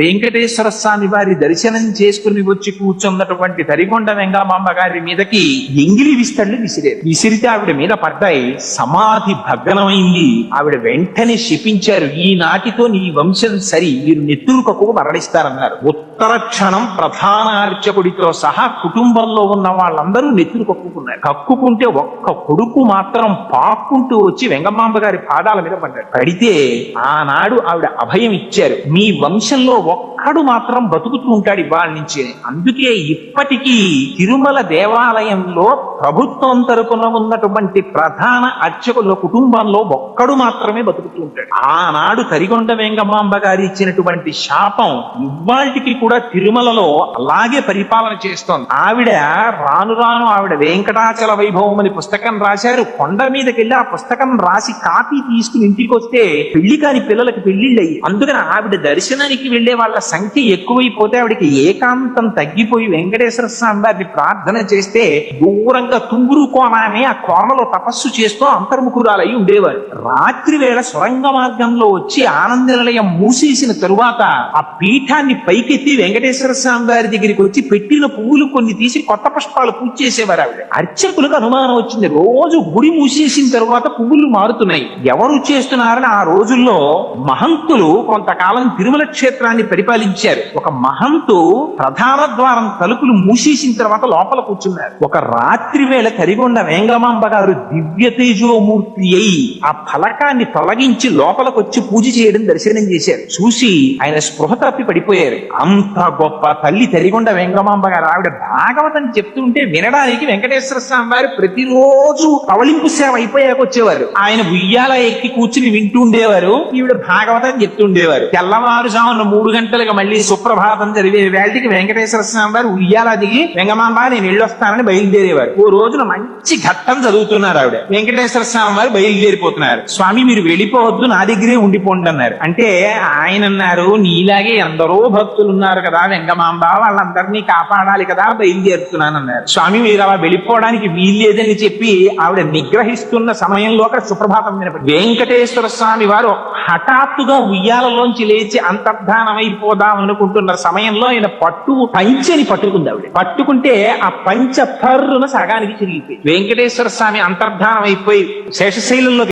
వెంకటేశ్వర స్వామి వారి దర్శనం చేసుకుని వచ్చి కూర్చున్నటువంటి తరిగొండ వెంగమాంబ గారి మీదకి ఎంగిలి విస్తళ్ళు విసిరారు. విసిరితే ఆవిడ మీద పడ్డాయి. సమాధి భగ్నమైంది. ఆవిడ వెంటనే శపించారు. ఈనాటితో నీ వంశం సరి. మీరు నెత్తురు కక్కుకు మరణిస్తారన్నారు ఉత్తర క్షణం ప్రధాన అర్చకుడితో సహా కుటుంబంలో ఉన్న వాళ్ళందరూ నెత్తురు కక్కుకున్నారు. కక్కుకుంటే ఒక్క కొడుకు మాత్రం పాక్కుంటూ వచ్చి వెంగమాంబ గారి పాదాల మీద పడ్డాడు. పడితే ఆనాడు ఆవిడ అభయం ఇచ్చారు. మీ వంశంలో ఒక్కడు మాత్రం బతుకుతూ ఉంటాడు ఇవాళ నుంచి. అందుకే ఇప్పటికీ తిరుమల దేవాలయంలో ప్రభుత్వం తరపున ఉన్నటువంటి ప్రధాన అర్చకుల కుటుంబంలో ఒక్కడు మాత్రమే బతుకుతూ ఉంటాడు. ఆనాడు తరిగొండ వెంగమాంబ గారి ఇచ్చినటువంటి శాపం ఇవాళకి కూడా తిరుమలలో అలాగే పరిపాలన చేస్తోంది. ఆవిడ రాను రాను ఆవిడ వెంకటాచల వైభవం అని పుస్తకం రాశారు. కొండ మీదకి వెళ్ళి ఆ పుస్తకం రాసి కాపీ తీసుకుని ఇంటికి వస్తే పెళ్ళి కాని పిల్లలకు పెళ్ళిళ్ళు అందుకని ఆవిడ దర్శనానికి వెళ్ళే వాళ్ళ సంఖ్య ఎక్కువైపోతే ఆవిడకి ఏకాంతం తగ్గిపోయి వెంకటేశ్వర స్వామి వారిని ప్రార్థన చేస్తే దూరంగా తుంగురు కోణాన్ని ఆ కోమలో తపస్సు చేస్తూ అంతర్ముఖురాలై ఉండేవారు. రాత్రి వేళ సొరంగ మార్గంలో వచ్చి ఆనంద నిలయం మూసేసిన తరువాత ఆ పీఠాన్ని పైకెత్తి వెంకటేశ్వర స్వామి వారి దగ్గరికి వచ్చి పెట్టిన పువ్వులు కొన్ని తీసి కొత్త పుష్పాలు పూజ చేసేవారు ఆవిడ. అర్చకులకు అనుమానం వచ్చింది. రోజు గుడి మూసేసిన తరువాత పువ్వులు మారుతున్నాయి. ఎవరు చేస్తున్నారని ఆ రోజుల్లో మహంతులు కొంతకాలం తిరుమల క్షేత్రాన్ని పరిపాలి పరిపాలించారు. ఒక మహంతు ప్రధాన ద్వారం తలుపులు మూసేసిన తర్వాత లోపల కూర్చున్నారు. ఒక రాత్రి వేళ కరిగొండ వేంగమాంబ గారు దివ్య తేజోమూర్తి అయి ఆ ఫలకాన్ని తొలగించి లోపలికి వచ్చి పూజ చేయడం దర్శనం చేశారు. చూసి ఆయన స్పృహ తప్పి పడిపోయారు. అంత గొప్ప తల్లి తరిగొండ వెంగమాంబ గారు ఆవిడ భాగవతం చెప్తుంటే వినడానికి వెంకటేశ్వర స్వామి వారు ప్రతిరోజు పవలింపు సేవ అయిపోయాక వచ్చేవారు. ఆయన ఉయ్యాల ఎక్కి కూర్చుని వింటూ ఉండేవారు. ఈవిడ భాగవతం చెప్తుండేవారు. తెల్లవారుజామున మూడు గంటలకు మళ్ళీ సుప్రభాతం చదివే వేళకి వెంకటేశ్వర స్వామి వారు ఉయ్యాల దిగి వెంగమాంబా నేను వెళ్ళొస్తానని బయలుదేరేవారు. ఓ రోజున మంచి ఘట్టం చదువుతున్నారు ఆవిడ. వెంకటేశ్వర స్వామి వారు బయలుదేరిపోతున్నారు. స్వామి మీరు వెళ్ళిపోవద్దు నా దగ్గరే ఉండిపోండి అన్నారు. అంటే ఆయన అన్నారు నీలాగే ఎందరో భక్తులు ఉన్నారు కదా వెంగమాంబ వాళ్ళందరినీ కాపాడాలి కదా బయలుదేరుతున్నాను అన్నారు. స్వామి మీరు అలా వెళ్ళిపోవడానికి వీల్లేదని చెప్పి ఆవిడ నిగ్రహిస్తున్న సమయంలో అక్కడ సుప్రభాతం వినపడి వెంకటేశ్వర స్వామి వారు హఠాత్తుగా ఉయ్యాలలోంచి లేచి అంతర్ధానం అనుకుంటున్న సమయంలో ఆయన పట్టు పంచని పట్టుకుంది ఆవిడ. పట్టుకుంటే ఆ పంచ పర్రున సగానికి చిరిగిపోయి వెంకటేశ్వర స్వామి అంతర్ధానం అయిపోయి శేషశైలంలో